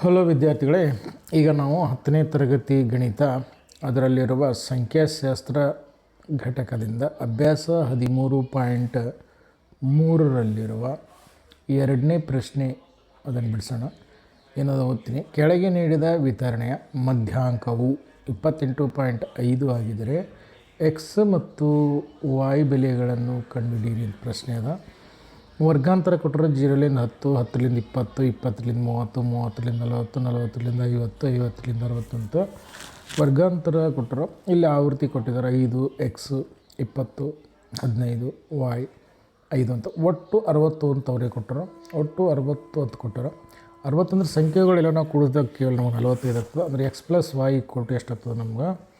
Hello ವಿದ್ಯಾರ್ಥಿಗಳೇ, ಈಗ ನಾವು ಹತ್ತನೇ ತರಗತಿ ಗಣಿತ ಅದರಲ್ಲಿರುವ ಸಂಖ್ಯಾಶಾಸ್ತ್ರ ಘಟಕದಿಂದ ಅಭ್ಯಾಸ ಹದಿಮೂರು ಪಾಯಿಂಟ್ ಮೂರರಲ್ಲಿರುವ ಎರಡನೇ ಪ್ರಶ್ನೆ ಅದನ್ನು ಬಿಡಿಸೋಣ. ಏನದು ಓದ್ತೀನಿ. ಕೆಳಗೆ ನೀಡಿದ ವಿತರಣೆಯ ಮಧ್ಯಾಂಕವು ಇಪ್ಪತ್ತೆಂಟು ಪಾಯಿಂಟ್ ಐದು ಆಗಿದರೆ ಎಕ್ಸ್ ಮತ್ತು ವಾಯ್ ಬೆಲೆಗಳನ್ನು ಕಂಡುಹಿಡಿಯಿರಿ ಪ್ರಶ್ನೆ ಅದ. ವರ್ಗಾಂತರ ಕೊಟ್ಟರೆ ಜೀರೋಲಿಂದ ಹತ್ತು, ಹತ್ತರಿಂದ ಇಪ್ಪತ್ತು, ಇಪ್ಪತ್ತರಿಂದ ಮೂವತ್ತು, ಮೂವತ್ತರಿಂದ ನಲವತ್ತು, ನಲವತ್ತರಿಂದ ಐವತ್ತು, ಐವತ್ತರಿಂದ ಅರವತ್ತು ಅಂತ ವರ್ಗಾಂತರ ಕೊಟ್ಟರು, ಇಲ್ಲಿ ಆವೃತ್ತಿ ಕೊಟ್ಟಿದ್ದಾರೆ, ಐದು ಎಕ್ಸು ಇಪ್ಪತ್ತು, ಹದಿನೈದು ವಾಯ್ ಐದು ಅಂತ. ಒಟ್ಟು ಅರವತ್ತು ಅಂತ ಅವರೇ ಕೊಟ್ಟರು. ಒಟ್ಟು ಅರವತ್ತು ಅಂತ ಕೊಟ್ಟರು. ಅರವತ್ತಂದ್ರೆ ಸಂಖ್ಯೆಗಳೆಲ್ಲ ನಾವು ಕೂಡಿದಾಗ ಕೇಳಿ ನಮ್ಗೆ ನಲವತ್ತೈದು ಆಗ್ತದೆ. ಅಂದರೆ ಎಕ್ಸ್ ಪ್ಲಸ್ ವಾಯ್ ಕೊಟ್ಟು ಎಷ್ಟಾಗ್ತದೆ ನಮ್ಗೆ?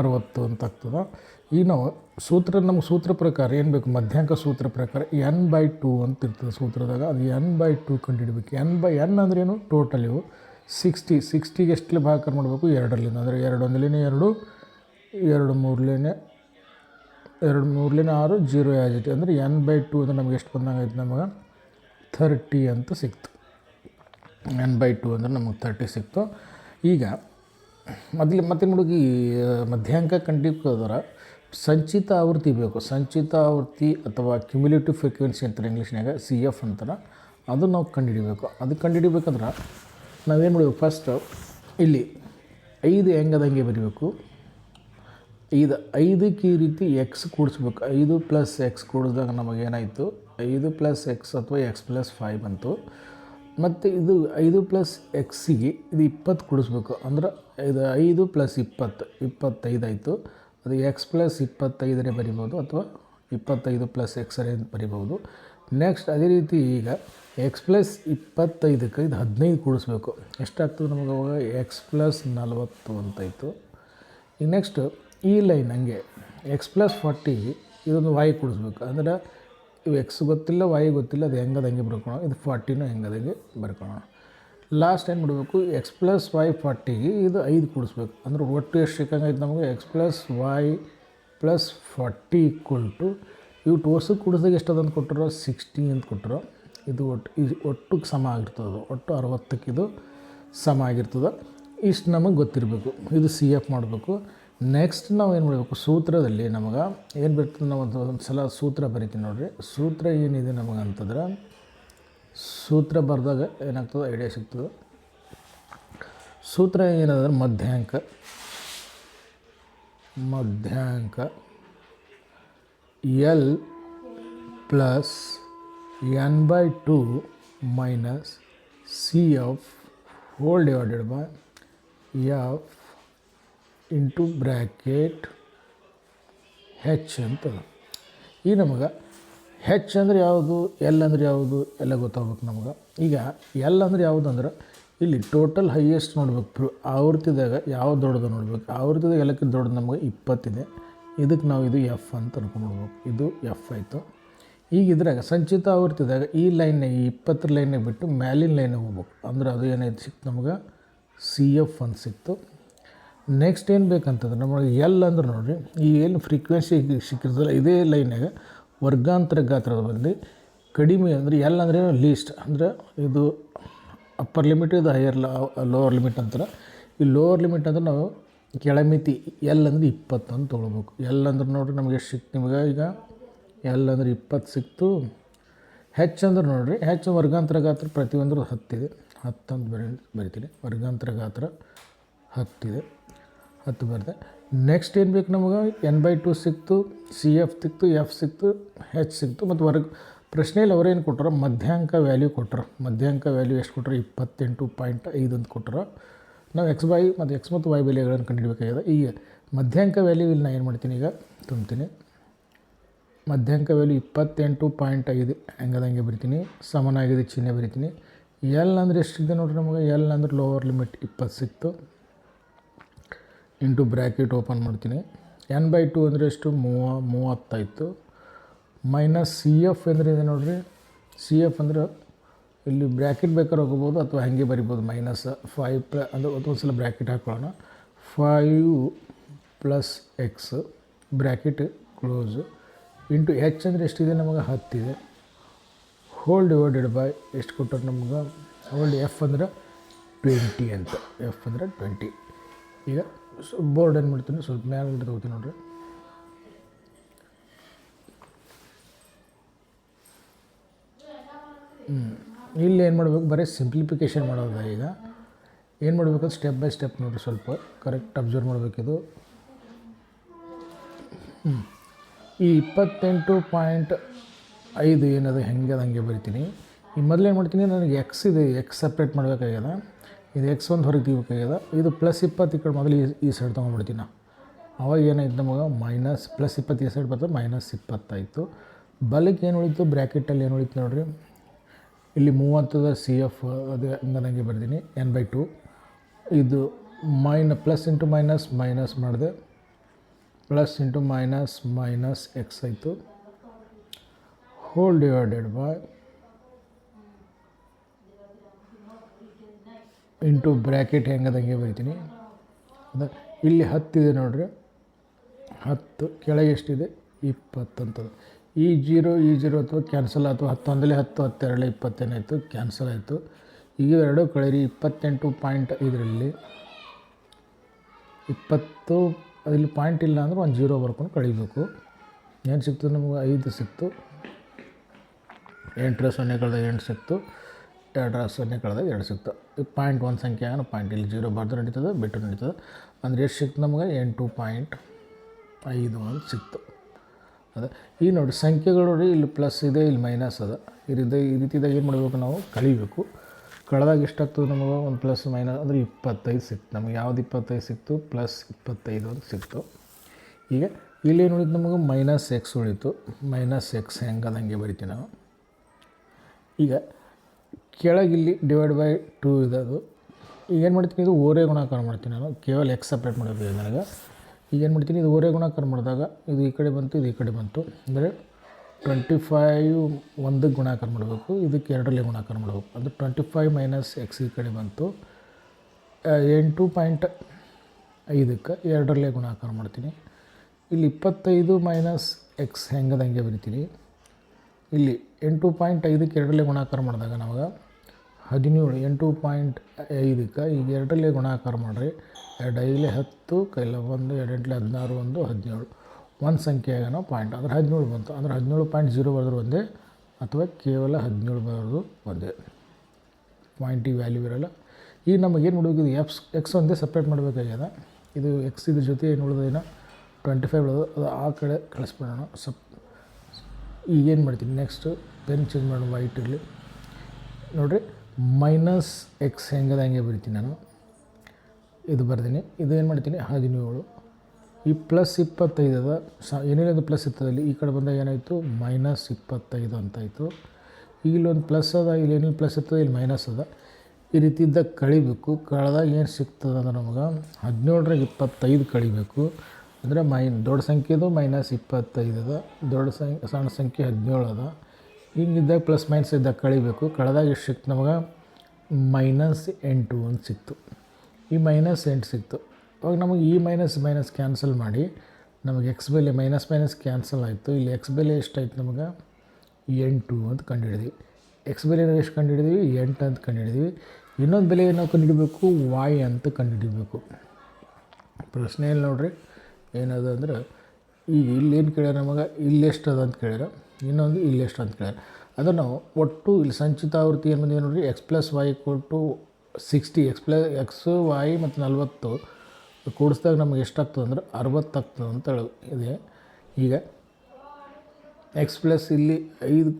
ಅರವತ್ತು ಅಂತ ಆಗ್ತದೆ. ಈಗ ನಾವು ಸೂತ್ರ ನಮ್ಗೆ ಸೂತ್ರ ಪ್ರಕಾರ ಏನು ಬೇಕು? ಮಧ್ಯಾಂಕ ಸೂತ್ರ ಪ್ರಕಾರ ಎನ್ ಬೈ ಟೂ ಅಂತ ಇರ್ತದೆ ಸೂತ್ರದಾಗ. ಅದು ಎನ್ ಬೈ ಟೂ ಕಂಡುಹಿಡಬೇಕು. ಎನ್ ಬೈ ಎನ್ ಅಂದ್ರೆ ಏನು? ಟೋಟಲ್ ಇವು ಸಿಕ್ಸ್ಟಿ. ಸಿಕ್ಸ್ಟಿಗೆ ಎಷ್ಟು ಭಾಗ ಮಾಡಬೇಕು? ಎರಡರಲ್ಲಿನ. ಅಂದರೆ ಎರಡು ಒಂದಲಿನ ಎರಡು ಎರಡು ಮೂರಲೇನೆ ಎರಡು ಮೂರಲಿನ ಆರು, ಜೀರೋ ಆಜಿಟಿ ಅಂದರೆ ಎನ್ ಬೈ ಟು ಅಂದರೆ ನಮ್ಗೆ ಎಷ್ಟು ಬಂದಂಗೆ ಆಯ್ತು ನಮಗೆ? ಥರ್ಟಿ ಅಂತ ಸಿಕ್ತು. ಎನ್ ಬೈ ಟು ಅಂದರೆ ನಮಗೆ ತರ್ಟಿ ಸಿಕ್ತು. ಈಗ ಮೊದಲು ಮತ್ತೆ ಹುಡುಗಿ ಮಧ್ಯಾಂಕ ಕಂಡಿದ್ದರ ಸಂಚಿತ ಆವೃತ್ತಿ ಬೇಕು. ಸಂಚಿತ ಆವೃತ್ತಿ ಅಥವಾ ಕ್ಯುಮ್ಯುಲೇಟಿವ್ ಫ್ರೀಕ್ವೆನ್ಸಿ ಅಂತಾರೆ ಇಂಗ್ಲೀಷ್ನಾಗ ಸಿ ಎಫ್ ಅಂತಾರೆ. ಅದು ನಾವು ಕಂಡುಹಿಡಿಬೇಕು ಅದು ಕಂಡುಹಿಡಿಬೇಕಂದ್ರೆ ನಾವೇನು ಮಾಡಬೇಕು ಫಸ್ಟ್ ಇಲ್ಲಿ ಐದು ಹೆಂಗದಂಗೆ ಬರೀಬೇಕು. ಐದು ಐದಕ್ಕೆ ಈ ರೀತಿ ಎಕ್ಸ್ ಕೂಡಿಸ್ಬೇಕು. ಐದು ಪ್ಲಸ್ ಎಕ್ಸ್ ಕೂಡಿಸಿದಾಗ ನಮಗೇನಾಯಿತು ಐದು ಪ್ಲಸ್ ಎಕ್ಸ್ ಅಥವಾ ಎಕ್ಸ್ ಪ್ಲಸ್ ಫೈವ್ ಬಂತು. ಮತ್ತು ಇದು ಐದು ಪ್ಲಸ್ ಎಕ್ಸಿಗೆ ಇದು ಇಪ್ಪತ್ತು ಕೂಡಿಸ್ಬೇಕು. ಅಂದ್ರೆ ಇದು ಐದು ಪ್ಲಸ್ ಇಪ್ಪತ್ತು, ಇಪ್ಪತ್ತೈದು ಆಯಿತು. ಅದು ಎಕ್ಸ್ ಪ್ಲಸ್ ಇಪ್ಪತ್ತೈದರೇ ಬರಿಬೋದು ಅಥವಾ ಇಪ್ಪತ್ತೈದು ಪ್ಲಸ್ ಎಕ್ಸರೇ ಬರಿಬೋದು. ನೆಕ್ಸ್ಟ್ ಅದೇ ರೀತಿ ಈಗ ಎಕ್ಸ್ ಪ್ಲಸ್ ಇಪ್ಪತ್ತೈದಕ್ಕೆ ಇದು ಹದಿನೈದು ಕೂಡಿಸ್ಬೇಕು. ಎಷ್ಟಾಗ್ತದೆ ನಮಗೆ ಅವಾಗ? ಎಕ್ಸ್ ಪ್ಲಸ್ ನಲವತ್ತು ಅಂತಾಯಿತು ಈಗ ನೆಕ್ಸ್ಟ್ ಈ ಲೈನ್ ಹಂಗೆ. ಎಕ್ಸ್ ಪ್ಲಸ್ ಫಾರ್ಟಿ ಇದೊಂದು ವಾಯ್ ಕೂಡಿಸ್ಬೇಕು. ಅಂದ್ರೆ ಇವು ಎಕ್ಸ್ ಗೊತ್ತಿಲ್ಲ ವಾಯ್ ಗೊತ್ತಿಲ್ಲ, ಅದು ಹೆಂಗದಂಗೆ ಬರ್ಕೊಳೋ ಇದು ಫಾರ್ಟಿನೂ ಹೆಂಗದಂಗೆ ಬರ್ಕೊಳೋಣ. ಲಾಸ್ಟ್ ಏನು ಮಾಡಬೇಕು? ಎಕ್ಸ್ ಪ್ಲಸ್ ವೈ ಫಾರ್ಟಿಗೆ ಇದು ಐದು ಕೂಡಿಸ್ಬೇಕು. ಅಂದ್ರೆ ಒಟ್ಟು ಎಷ್ಟು ಸಿಕ್ಕಂಗೈತೆ ನಮಗೆ? X plus Y plus forty equal to ಇವು ಟೋರ್ಸು ಕೂಡಿಸಿದಾಗ ಎಷ್ಟು ಅದಂತ ಕೊಟ್ಟರು? ಸಿಕ್ಸ್ಟಿ ಅಂತ ಕೊಟ್ಟರು. ಇದು ಒಟ್ಟು ಇದು ಒಟ್ಟಿಗೆ ಸಮ ಆಗಿರ್ತದೆ. ಒಟ್ಟು ಅರವತ್ತಕ್ಕೆ ಇದು ಸಮ ಆಗಿರ್ತದೆ. ಇಷ್ಟು ನಮಗೆ ಗೊತ್ತಿರಬೇಕು. ಇದು ಸಿ ಎಫ್ ಮಾಡಬೇಕು. ನೆಕ್ಸ್ಟ್ ನಾವು ಏನು ಮಾಡಬೇಕು? ಸೂತ್ರದಲ್ಲಿ ನಮಗೆ ಏನು ಬರ್ತದೆ ನಾವು ಒಂದು ಸಲ ಸೂತ್ರ ಬರಿತೀವಿ ನೋಡಿರಿ. ಸೂತ್ರ ಏನಿದೆ ನಮಗೆ ಅಂತಂದ್ರೆ ಸೂತ್ರ ಬರೆದಾಗ ಏನಾಗ್ತದೆ ಐಡಿಯಾ ಸಿಗ್ತದೆ. ಸೂತ್ರ ಏನಂದ್ರೆ ಮಧ್ಯಾಂಕ. ಮಧ್ಯಾಂಕ L plus N by two minus C F whole divided by F into bracket H ಅಂತ ಈ ನಮಗೆ ಹೆಚ್ ಅಂದ್ರೆ ಯಾವುದು ಎಲ್ ಅಂದ್ರೆ ಯಾವುದು, ಎಲ್ಲ ಗೊತ್ತಾಗ್ಬೇಕು ನಮ್ಗೆ. ಈಗ ಎಲ್ ಅಂದ್ರೆ ಯಾವುದು ಅಂದ್ರೆ, ಇಲ್ಲಿ ಟೋಟಲ್ ಹೈಯೆಸ್ಟ್ ನೋಡ್ಬೇಕು ಪ್ರು ಆವೃತ್ತಿದಾಗ ಯಾವ್ದು ದೊಡ್ಡದು ನೋಡ್ಬೇಕು? ಆವೃತ್ತಿದಾಗ ಎಲ್ಲಕ್ಕಿಂತ ದೊಡ್ಡದು ನಮಗೆ ಇಪ್ಪತ್ತಿದೆ. ಇದಕ್ಕೆ ನಾವು ಇದು ಎಫ್ ಅಂತ ಅನ್ಕೊಂಡ್ಬಿಡ್ಬೇಕು ಇದು ಎಫ್ ಆಯಿತು. ಈಗ ಇದ್ರಾಗ ಸಂಚಿತ ಆವೃತ್ತಿದಾಗ ಈ ಲೈನ್ನಾಗ ಈ ಇಪ್ಪತ್ತರ ಲೈನ್ನಾಗ ಬಿಟ್ಟು ಮ್ಯಾಲಿನ ಲೈನಾಗ ಹೋಗ್ಬೇಕು. ಅಂದ್ರೆ ಅದು ಏನಾಯ್ತು ಸಿಕ್ತು ನಮ್ಗೆ? ಸಿ ಎಫ್ ಅಂತ ಸಿಕ್ತು. ನೆಕ್ಸ್ಟ್ ಏನು ಬೇಕಂತಂದ್ರೆ, ನಮಗೆ ಎಲ್ ಅಂದ್ರೆ ನೋಡಿರಿ, ಈ ಏನು ಫ್ರೀಕ್ವೆನ್ಸಿ ಸಿಕ್ಕಿರ್ತಲ್ಲ ಇದೇ ಲೈನಾಗ ವರ್ಗಾಂತರ ಗಾತ್ರದ ಬಗ್ಗೆ ಕಡಿಮೆ ಅಂದರೆ ಎಲ್ ಅಂದ್ರೆ ಲೀಸ್ಟ್ ಅಂದರೆ ಇದು ಅಪ್ಪರ್ ಲಿಮಿಟ್ ಇದು ಹೈಯರ್ ಲೋವರ್ ಲಿಮಿಟ್ ಅಂತಾರೆ. ಈ ಲೋವರ್ ಲಿಮಿಟ್ ಅಂದ್ರೆ ನಾವು ಕೆಳಮಿತಿ ಎಲ್ ಅಂದ್ರೆ ಇಪ್ಪತ್ತು ಅಂತ ತೊಗೊಳ್ಬೇಕು. ಎಲ್ ಅಂದ್ರೆ ನೋಡಿರಿ ನಮಗೆ ಎಷ್ಟು ಸಿಕ್ತು ನಿಮ್ಗೆ ಈಗ? ಎಲ್ ಅಂದ್ರೆ ಇಪ್ಪತ್ತು ಸಿಕ್ತು. ಹೆಚ್ಚು ಅಂದ್ರೆ ನೋಡಿರಿ ಹೆಚ್ಚು ವರ್ಗಾಂತರ ಗಾತ್ರ ಪ್ರತಿಯೊಂದ್ರ ಹತ್ತಿದೆ. ಹತ್ತು ಬರೀ ಬರಿ ಬರಿತೀನಿ. ವರ್ಗಾಂತರ ಗಾತ್ರ ಹತ್ತಿದೆ. ಹತ್ತು ಬರುತ್ತೆ ನೆಕ್ಸ್ಟ್ ಏನು ಬೇಕು ನಮಗೆ? ಎನ್ ಬೈ ಟು ಸಿಕ್ತು ಸಿ ಎಫ್ ಸಿಕ್ತು ಎಫ್ ಸಿಕ್ತು ಹೆಚ್ ಸಿಕ್ತು ಮತ್ತು ವರ್ಗ ಪ್ರಶ್ನೆಯಲ್ಲಿ ಅವರೇನು ಕೊಟ್ಟರು ಮಧ್ಯಾಂಕ ವ್ಯಾಲ್ಯೂ ಕೊಟ್ಟರು ಮಧ್ಯಾಂಕ ವ್ಯಾಲ್ಯೂ ಎಷ್ಟು ಕೊಟ್ಟರು ಇಪ್ಪತ್ತೆಂಟು ಪಾಯಿಂಟ್ ಐದು ಅಂತ ಕೊಟ್ಟರು ನಾವು ಎಕ್ಸ್ ವೈ ಮತ್ತು ಎಕ್ಸ್ ಮತ್ತು ವೈ ಬೆಲೆಗಳನ್ನು ಕಂಡುಹಿಡಬೇಕಾಗಿದೆ. ಈಗ ಮಧ್ಯಾಂಕ ವ್ಯಾಲ್ಯೂ ಇಲ್ಲಿ ನಾನು ಏನು ಮಾಡ್ತೀನಿ ಈಗ? ತುಂಬ್ತೀನಿ. ಮಧ್ಯಾಂಕ ವ್ಯಾಲ್ಯೂ ಇಪ್ಪತ್ತೆಂಟು ಪಾಯಿಂಟ್ ಐದು. ಹೆಂಗದಂಗೆ ಬರಿತೀನಿ? ಸಮನಾಗಿದೆ ಚಿಹ್ನೆ ಬರಿತೀನಿ. ಎಲ್ ಅಂದರೆ ಎಷ್ಟಿದೆ ನೋಡ್ರಿ ನಮಗೆ? ಎಲ್ ಅಂದ್ರೆ ಲೋವರ್ ಲಿಮಿಟ್ ಇಪ್ಪತ್ತು ಸಿಕ್ತು. ಇಂಟು ಬ್ರ್ಯಾಕೆಟ್ ಓಪನ್ ಮಾಡ್ತೀನಿ. ಎನ್ ಬೈ ಟು ಅಂದರೆ ಎಷ್ಟು? ಮೂವ ಮೂವತ್ತಾಯಿತು ಮೈನಸ್ ಸಿ ಎಫ್ ಅಂದರೆ ಇದೆ ನೋಡಿರಿ. ಸಿ ಎಫ್ ಅಂದ್ರೆ ಇಲ್ಲಿ ಬ್ರ್ಯಾಕೆಟ್ ಬೇಕಾದ್ರೆ ಹೋಗ್ಬೋದು ಅಥವಾ ಹಾಗೆ ಬರಿಬೋದು. ಮೈನಸ್ ಫೈವ್ ಪ್ಲ ಅಂದರೆ ಒಂದು ಸಲ ಬ್ರ್ಯಾಕೆಟ್ ಹಾಕ್ಕೊಳ್ಳೋಣ five plus X bracket close. Into H ಅಂದರೆ ಎಷ್ಟಿದೆ? ನಮಗೆ ಹತ್ತಿದೆ. ಹೋಲ್ ಡಿವೈಡೆಡ್ ಬೈ ಎಷ್ಟು ಕೊಟ್ಟರು ನಮ್ಗೆ? ಹೋಲ್ಡ್ ಎಫ್ ಅಂದ್ರೆ ಟ್ವೆಂಟಿ ಅಂತ. ಎಫ್ ಅಂದರೆ ಟ್ವೆಂಟಿ ಈಗ ಬೋರ್ಡ್ ಏನು ಮಾಡ್ತೀನಿ? ಸ್ವಲ್ಪ ಮೇಲೆ ತಗೋತೀನಿ ನೋಡಿರಿ. ಇಲ್ಲಿ ಏನು ಮಾಡಬೇಕು? ಬರೀ ಸಿಂಪ್ಲಿಫಿಕೇಷನ್ ಮಾಡೋದು ಈಗ. ಏನು ಮಾಡಬೇಕು? ಸ್ಟೆಪ್ ಬೈ ಸ್ಟೆಪ್ ನೋಡಿರಿ ಸ್ವಲ್ಪ. ಕರೆಕ್ಟ್ ಅಬ್ಸರ್ವ್ ಮಾಡಬೇಕಿದು. ಹ್ಞೂ ಈ ಇಪ್ಪತ್ತೆಂಟು ಪಾಯಿಂಟ್ ಐದು ಏನದು? ಹೆಂಗೆ ಹಂಗೆ ಬರಿತೀನಿ. ಈ ಮೊದಲು ಏನು ಮಾಡ್ತೀನಿ? ನನಗೆ ಎಕ್ಸ್ ಇದೆ. ಎಕ್ಸ್ ಸಪ್ರೇಟ್ ಮಾಡಬೇಕಾಗ್ಯದ. ಇದು ಎಕ್ಸ್ ಒಂದು ಹೊರಗೆ ತೆಗಿಬೇಕಾಗ್ಯದ ಇದು ಪ್ಲಸ್ ಇಪ್ಪತ್ತು ಈ ಕಡೆ ಮೊದಲು ಈ ಸೈಡ್ ತೊಗೊಂಡ್ಬಿಡ್ತೀನಿ ನಾ ಅವಾಗ ಏನಾಯ್ತು ನಮಗೆ? ಮೈನಸ್ ಪ್ಲಸ್ ಇಪ್ಪತ್ತು ಈ ಸೈಡ್ ಬರ್ತದೆ ಮೈನಸ್ ಇಪ್ಪತ್ತಾಯಿತು ಬಲಕ್ಕೆ ಏನು ಉಳಿತು? ಬ್ರ್ಯಾಕೆಟಲ್ಲಿ ಏನು ಉಳಿತು ನೋಡಿರಿ? ಇಲ್ಲಿ ಮೂವತ್ತದ ಸಿ ಎಫ್ ಅದು ನನಗೆ ಬರ್ತೀನಿ ಎನ್ ಬೈ ಟು ಇದು ಮೈನ ಪ್ಲಸ್ ಇಂಟು ಮೈನಸ್ ಮೈನಸ್ ಮಾಡಿದೆ. Plus into minus minus X ಆಯಿತು. Whole divided by into bracket ಹೆಂಗದಂಗೆ ಬರಿತೀನಿ. ಅಂದರೆ ಇಲ್ಲಿ ಹತ್ತಿದೆ ನೋಡ್ರಿ. ಹತ್ತು, ಕೆಳಗೆ ಎಷ್ಟಿದೆ? ಇಪ್ಪತ್ತು ಅಂತದ ಈ ಜೀರೋ ಈ ಜೀರೋ ಅಥವಾ ಕ್ಯಾನ್ಸಲ್ ಅಥವಾ ಹತ್ತೊಂದಲೇ ಹತ್ತು ಹತ್ತೆರಡಲೇ ಇಪ್ಪತ್ತೇನಾಯಿತು? ಕ್ಯಾನ್ಸಲ್ ಆಯಿತು. ಎರಡು ಕಳೀರಿ ಇಪ್ಪತ್ತೆಂಟು ಪಾಯಿಂಟ್ ಇದರಲ್ಲಿ ಇಪ್ಪತ್ತು, ಇಲ್ಲಿ ಪಾಯಿಂಟ್ ಇಲ್ಲ ಅಂದ್ರೆ ಒಂದು ಜೀರೋ ಬರ್ಕೊಂಡು ಕಳಿಬೇಕು. ಏನು ಸಿಕ್ತು ನಮಗೆ? ಐದು ಸಿಕ್ತು. ಎಂಟರ ಸೊನ್ನೆ ಕಳೆದ ಎಂಟು ಸಿಕ್ತು. ಎರಡರ ಸೊನ್ನೆ ಕಳೆದಾಗ ಎರಡು ಸಿಕ್ತು ಪಾಯಿಂಟ್ ಒಂದು ಸಂಖ್ಯೆ ಏನು ಪಾಯಿಂಟ್ ಇಲ್ಲಿ ಜೀರೋ ಬರ್ದು ನಡೀತದೆ, ಬಿಟ್ಟು ನಡೀತದೆ. ಅಂದ್ರೆ ಎಷ್ಟು ಸಿಕ್ತು ನಮಗೆ? ಎಂಟು ಪಾಯಿಂಟ್ ಐದು ಅಂತ ಸಿಕ್ತು. ಅದೇ. ಈಗ ನೋಡಿ, ಸಂಖ್ಯೆಗಳು ನೋಡಿ, ಇಲ್ಲಿ ಪ್ಲಸ್ ಇದೆ, ಇಲ್ಲಿ ಮೈನಸ್ ಅದ. ಈ ರೀತಿ, ಈ ರೀತಿದಾಗ ಏನು ಮಾಡಬೇಕು ನಾವು? ಕಳಿಬೇಕು. ಕಳೆದಾಗ ಎಷ್ಟಾಗ್ತದೆ ನಮಗೆ? ಒಂದು ಪ್ಲಸ್ ಮೈನಸ್ ಅಂದರೆ ಇಪ್ಪತ್ತೈದು ಸಿಕ್ತು. ನಮಗೆ ಯಾವ್ದು ಇಪ್ಪತ್ತೈದು ಸಿಕ್ತು? ಪ್ಲಸ್ ಇಪ್ಪತ್ತೈದು ಅಂತ ಸಿಕ್ತು. ಈಗ ಇಲ್ಲೇನು ಉಳಿತು ನಮಗೆ? ಮೈನಸ್ ಎಕ್ಸ್ ಉಳಿತು. ಮೈನಸ್ ಎಕ್ಸ್ ಹೆಂಗದಂಗೆ ಬರಿತೀವಿ ನಾವು. ಈಗ ಕೆಳಗಿಲ್ಲಿ ಡಿವೈಡ್ ಬೈ ಟೂ ಇದೆ ಅದು. ಈಗ ಏನು ಮಾಡ್ತೀನಿ, ಇದು ಓರೇ ಗುಣಾಕಾರ ಮಾಡ್ತೀನಿ ನಾನು. ಕೇವಲ ಎಕ್ಸ್ ಸಪ್ರೇಟ್ ಮಾಡೋದು ನನಗೆ. ಈಗ ಏನು ಮಾಡ್ತೀನಿ, ಇದು ಓರೇ ಗುಣಾಕಾರ ಮಾಡಿದಾಗ ಇದು ಈ ಕಡೆ ಬಂತು, ಇದು ಈ ಕಡೆ ಬಂತು. ಅಂದರೆ ಟ್ವೆಂಟಿ ಫೈವ್ ಒಂದಕ್ಕೆ ಗುಣಾಕಾರ ಮಾಡಬೇಕು, ಇದಕ್ಕೆ ಎರಡರಲ್ಲಿ ಗುಣಾಕಾರ ಮಾಡಬೇಕು. ಅಂದರೆ ಟ್ವೆಂಟಿ ಫೈವ್ ಮೈನಸ್ ಎಕ್ಸ್ ಈ ಕಡೆ ಬಂತು. ಎಂಟು ಪಾಯಿಂಟ್ ಐದಕ್ಕೆ ಎರಡರಲ್ಲೇ ಗುಣಾಕಾರ ಮಾಡ್ತೀನಿ. ಇಲ್ಲಿ ಇಪ್ಪತ್ತೈದು ಮೈನಸ್ ಎಕ್ಸ್ ಹೆಂಗದಂಗೆ ಬರಿತೀನಿ. ಇಲ್ಲಿ ಎಂಟು ಪಾಯಿಂಟ್ ಐದಕ್ಕೆ ಎರಡರಲ್ಲೇ ಗುಣಾಕಾರ ಮಾಡಿದಾಗ ನಮಗೆ ಹದಿನೇಳು, ಎಂಟು ಪಾಯಿಂಟ್ ಐದಕ್ಕೆ ಈಗ ಎರಡರಲ್ಲೇ ಗುಣಾಕಾರ ಮಾಡಿರಿ. ಎರಡು ಐದಲೇ ಹತ್ತು, ಕೈಲ ಒಂದು ಎರಡು ಎಂಟ್ಲೆ ಹದಿನಾರು, ಒಂದು ಹದಿನೇಳು. ಒಂದು ಸಂಖ್ಯೆಯಾಗನೋ ಪಾಯಿಂಟ್. ಅಂದ್ರೆ ಹದಿನೇಳು ಬಂತು. ಅಂದ್ರೆ ಹದಿನೇಳು ಪಾಯಿಂಟ್ ಜೀರೋ ಬರೆದ್ರು ಒಂದೇ ಅಥವಾ ಕೇವಲ ಹದಿನೇಳು ಬರೋದು ಒಂದೇ? ಪಾಯಿಂಟಿಗೆ ವ್ಯಾಲ್ಯೂ ಇರೋಲ್ಲ. ಈಗ ನಮಗೇನು ಮಾಡಬೇಕು? ಎಕ್ಸ್ ಎಕ್ಸ್ ಒಂದೇ ಸಪ್ರೇಟ್ ಮಾಡಬೇಕಾಗ್ಯದ? ಇದು ಎಕ್ಸ್ ಇದ್ರ ಜೊತೆ ಏನು ಉಳಿದೇನೋ ಟ್ವೆಂಟಿ ಫೈವ್ ಉಳಿದು ಅದು ಆ ಕಡೆ ಕಳಿಸ್ಬಿಡೋಣ. ಸಪ್ ಈಗೇನು ಮಾಡ್ತೀನಿ? ನೆಕ್ಸ್ಟು ಪೆನ್ ಚೇಂಜ್ ಮಾಡೋಣ. ವೈಟ್ ಇರಲಿ. ನೋಡಿರಿ. ಮೈನಸ್ ಎಕ್ಸ್ ಹೆಂಗದ ಹಂಗೆ ಬರಿತೀನಿ ನಾನು. ಇದು ಬರ್ತೀನಿ ಇದು ಏನು ಮಾಡ್ತೀನಿ? ಹದಿನೇಳು. ಈ ಪ್ಲಸ್ ಇಪ್ಪತ್ತೈದು ಅದ. ಸ, ಏನೇನದು ಪ್ಲಸ್ ಇರ್ತದಲ್ಲಿ? ಈ ಕಡೆ ಬಂದಾಗ ಏನಾಯಿತು? ಮೈನಸ್ ಇಪ್ಪತ್ತೈದು ಅಂತಾಯಿತು. ಇಲ್ಲೊಂದು ಪ್ಲಸ್ ಅದ, ಇಲ್ಲಿ ಏನೇನು ಪ್ಲಸ್ ಇರ್ತದೆ? ಇಲ್ಲಿ ಮೈನಸ್ ಅದ. ಈ ರೀತಿ ಇದ್ದಾಗ ಕಳಿಬೇಕು. ಕಳೆದಾಗ ಏನು ಸಿಗ್ತದೆ ಅಂದ್ರೆ ನಮಗೆ ಹದಿನೇಳರಾಗ ಇಪ್ಪತ್ತೈದು ಕಳಿಬೇಕು. ಅಂದರೆ ಮೈನ್, ದೊಡ್ಡ ಸಂಖ್ಯೆದು ಮೈನಸ್ ಇಪ್ಪತ್ತೈದು ಅದ. ದೊಡ್ಡ ಸಂಖ್ಯೆ ಸಣ್ಣ ಸಂಖ್ಯೆ ಹದಿನೇಳು ಅದ. ಹಿಂಗಿದ್ದಾಗ ಪ್ಲಸ್ ಮೈನಸ್ ಇದ್ದಾಗ ಕಳಿಬೇಕು. ಕಳೆದಾಗ ಎಷ್ಟು ಸಿಕ್ತು ನಮಗೆ? ಮೈನಸ್ ಎಂಟು ಅಂತ ಸಿಕ್ತು. ಈ ಮೈನಸ್ ಎಂಟು ಸಿಕ್ತು. ಅವಾಗ ನಮಗೆ ಈ ಮೈನಸ್ ಮೈನಸ್ ಕ್ಯಾನ್ಸಲ್ ಮಾಡಿ ನಮಗೆ ಎಕ್ಸ್ ಬೆಲೆ ಮೈನಸ್ ಮೈನಸ್ ಕ್ಯಾನ್ಸಲ್ ಆಯಿತು. ಇಲ್ಲಿ ಎಕ್ಸ್ ಬೆಲೆ ಎಷ್ಟಾಯ್ತು ನಮಗೆ? ಎಂಟು ಅಂತ ಕಂಡುಹಿಡಿದ್ವಿ. ಎಕ್ಸ್ ಬೆಲೆ ಎಷ್ಟು ಕಂಡುಹಿಡಿದ್ವಿ? ಎಂಟು ಅಂತ ಕಂಡುಹಿಡಿದ್ವಿ. ಇನ್ನೊಂದು ಬೆಲೆ ನಾವು ಕಂಡುಹಿಡಬೇಕು? ವಾಯ್ ಅಂತ ಕಂಡುಹಿಡಿಬೇಕು. ಪ್ರಶ್ನೆ ಏನು ನೋಡ್ರಿ. ಏನದು ಅಂದ್ರೆ, ಈಗ ಇಲ್ಲೇನು ಕೇಳ್ಯಾರ ನಮಗೆ? ಇಲ್ಲೆಷ್ಟು ಅದ ಅಂತ ಕೇಳ್ಯಾರ? ಇನ್ನೊಂದು ಇಲ್ಲೆಷ್ಟು ಅಂತ ಕೇಳಿದ್ರೆ ಅದನ್ನು ನಾವು ಒಟ್ಟು ಇಲ್ಲಿ ಸಂಚಿತ ಆವೃತ್ತಿ ಏನು ಬಂದಿದೆ ನೋಡಿರಿ ಎಕ್ಸ್ ಪ್ಲಸ್ ವೈ ಕೊಟ್ಟು sixty X plus X Y ಮತ್ತು ನಲ್ವತ್ತು ಕೂಡಿಸ್ದಾಗ ನಮಗೆ ಎಷ್ಟಾಗ್ತದೆ ಅಂದ್ರೆ ಅರವತ್ತಾಗ್ತದೆ ಅಂತ ಇದೆ. ಈಗ ಎಕ್ಸ್ ಪ್ಲಸ್ ಇಲ್ಲಿ ಐದು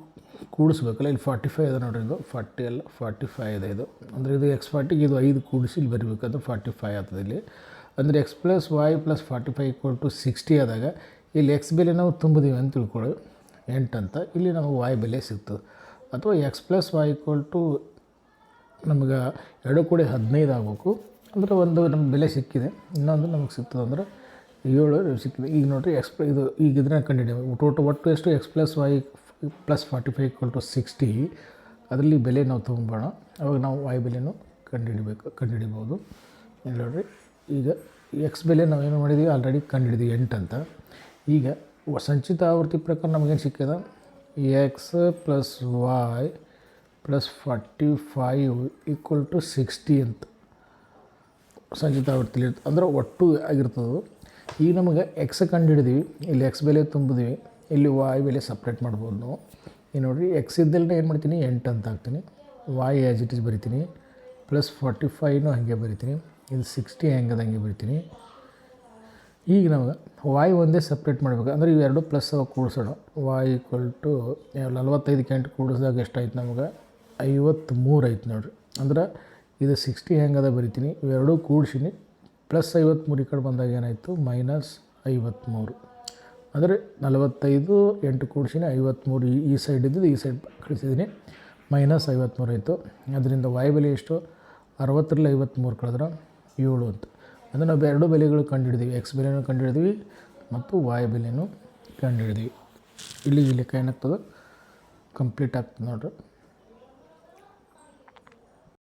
ಕೂಡಿಸ್ಬೇಕಲ್ಲ, ಇಲ್ಲಿ ಫಾರ್ಟಿ ಫೈವ್ ಇದೆ ನೋಡ್ರಿ ಇದು. ಫಾರ್ಟಿ ಅಲ್ಲ ಫಾರ್ಟಿ ಫೈವ್ ಇದೆ ಇದು. ಅಂದರೆ ಇದು ಎಕ್ಸ್ ಫಾರ್ಟಿಗೆ ಇದು ಐದು ಕೂಡಿಸಿ ಇಲ್ಲಿ ಬರಿಬೇಕಂದ್ರೆ ಫಾರ್ಟಿ ಫೈವ್ ಆಗ್ತದೆ ಇಲ್ಲಿ. ಅಂದರೆ X plus Y plus forty five equal to sixty ಆದಾಗ ಇಲ್ಲಿ ಎಕ್ಸ್ ಬೆಲೆ ನಾವು ತುಂಬಿದೀವಿ ಅಂತ ತಿಳ್ಕೊಳ್ಳಿ. ಎಂಟು ಅಂತ ಇಲ್ಲಿ ನಮಗೆ ವಾಯ್ ಬೆಲೆ ಸಿಗ್ತದೆ. ಅಥವಾ X plus Y equal to ನಮಗೆ ಎರಡು ಕೂಡಿ ಹದಿನೈದು ಆಗಬೇಕು. ಅಂದರೆ ಒಂದು ನಮ್ಗೆ ಬೆಲೆ ಸಿಕ್ಕಿದೆ. ಇನ್ನೊಂದು ನಮಗೆ ಸಿಗ್ತದೆ ಅಂದ್ರೆ ಏಳು ಸಿಕ್ಕಿದೆ ಈಗ ನೋಡಿರಿ ಎಕ್ಸ್ ಇದು ಈಗ ಇದನ್ನ ಕಂಡುಹಿಡಿಯಬೇಕು ಟೋಟಲ್ ಒಟ್ಟು ಎಷ್ಟು? X plus Y plus forty five equal to sixty ಅದರಲ್ಲಿ ಬೆಲೆ ನಾವು ತೊಗೊಂಬೋಣ ಅವಾಗ ನಾವು ವೈ ಬೆಲೆನೂ ಕಂಡುಹಿಡಿಬೇಕು ಕಂಡುಹಿಡಿಬೋದು ಇಲ್ಲಿ ನೋಡಿರಿ, ಈಗ ಎಕ್ಸ್ ಬೆಲೆ ನಾವು ಏನು ಮಾಡಿದ್ದೀವಿ ಆಲ್ರೆಡಿ ಕಂಡುಹಿಡಿದ್ವಿ ಎಂಟು ಅಂತ. ಈಗ ಸಂಚಿತ ಆವೃತ್ತಿ ಪ್ರಕಾರ ನಮಗೇನು ಸಿಕ್ಕಿದ? X plus Y plus forty five equal to sixty ಅಂತ ಸಂಚಿತ ಆವೃತ್ತಿಲಿ ಅಂದ್ರೆ ಒಟ್ಟು ಆಗಿರ್ತದೆ ಈಗ ನಮಗೆ ಎಕ್ಸ್ ಕಂಡು ಹಿಡಿದೀವಿ ಇಲ್ಲಿ ಎಕ್ಸ್ ಬೆಲೆ ತುಂಬಿದ್ವಿ. ಇಲ್ಲಿ ವಾಯ್ ಬೆಲೆ ಸಪ್ರೇಟ್ ಮಾಡ್ಬೋದು ನಾವು. ಈಗ ನೋಡಿರಿ ಎಕ್ಸ್ ಇದ್ದಲ್ಲಿ ಏನು ಮಾಡ್ತೀನಿ? ಎಂಟು ಅಂತ ಹಾಕ್ತೀನಿ. ವಾಯ್ ಆ್ಯಸ್ ಇಟ್ ಇಸ್ ಬರಿತೀನಿ. ಪ್ಲಸ್ ಫಾರ್ಟಿ ಫೈವ್ನು ಹಾಗೆ ಬರಿತೀನಿ. ಇದು ಸಿಕ್ಸ್ಟಿ ಹಂಗೆ ಬರಿತೀನಿ. ಈಗ ನಮಗೆ ವಾಯ್ ಒಂದೇ ಸಪ್ರೇಟ್ ಮಾಡಬೇಕು. ಅಂದರೆ ಇವೆರಡು ಪ್ಲಸ್ ಅವಾಗ ಕೂಡಿಸೋಣ. ವಾಯ್ ಈಕ್ವಲ್ ಟು ನಲವತ್ತೈದು ಕೆಂಟ್ ಕೂಡಿಸಿದಾಗ ಎಷ್ಟಾಯ್ತು ನಮಗೆ? ಐವತ್ತ್ಮೂರು ಐತೆ ನೋಡಿರಿ. ಅಂದ್ರೆ ಇದು ಸಿಕ್ಸ್ಟಿ ಹೆಂಗದ ಬರಿತೀನಿ? ಇವೆರಡೂ ಕೂಡಿಸಿನಿ. ಪ್ಲಸ್ ಐವತ್ತ್ಮೂರು ಈ ಕಡೆ ಬಂದಾಗ ಏನಾಯಿತು? ಮೈನಸ್ ಐವತ್ತ್ಮೂರು ಅಂದರೆ ನಲವತ್ತೈದು ಎಂಟು ಕೂಡಿಸಿನಿ ಐವತ್ತ್ಮೂರು ಈ ಈ ಸೈಡ್ ಇದ್ದಿದ್ದು ಈ ಸೈಡ್ ಕಳಿಸಿದ್ದೀನಿ ಮೈನಸ್ ಐವತ್ತ್ಮೂರು ಆಯಿತು. ಅದರಿಂದ ವಾಯು ಬೆಲೆ ಎಷ್ಟು? ಅರವತ್ತರಲ್ಲಿ ಐವತ್ತ್ಮೂರು ಕಳೆದ್ರೆ ಏಳು ಅಂತ. ಅಂದರೆ ನಾವು ಎರಡು ಬೆಲೆಗಳು ಕಂಡುಹಿಡಿದೀವಿ. ಎಕ್ಸ್ ಬೆಲೆನೂ ಕಂಡುಹಿಡಿದ್ವಿ ಮತ್ತು ವಾಯ್ ಬೆಲೆನೂ ಕಂಡುಹಿಡಿದೀವಿ. ಇಲ್ಲಿ ಈ ಲೆಕ್ಕ ಏನಾಗ್ತದೆ? ಕಂಪ್ಲೀಟ್ ಆಗ್ತದೆ ನೋಡ್ರಿ.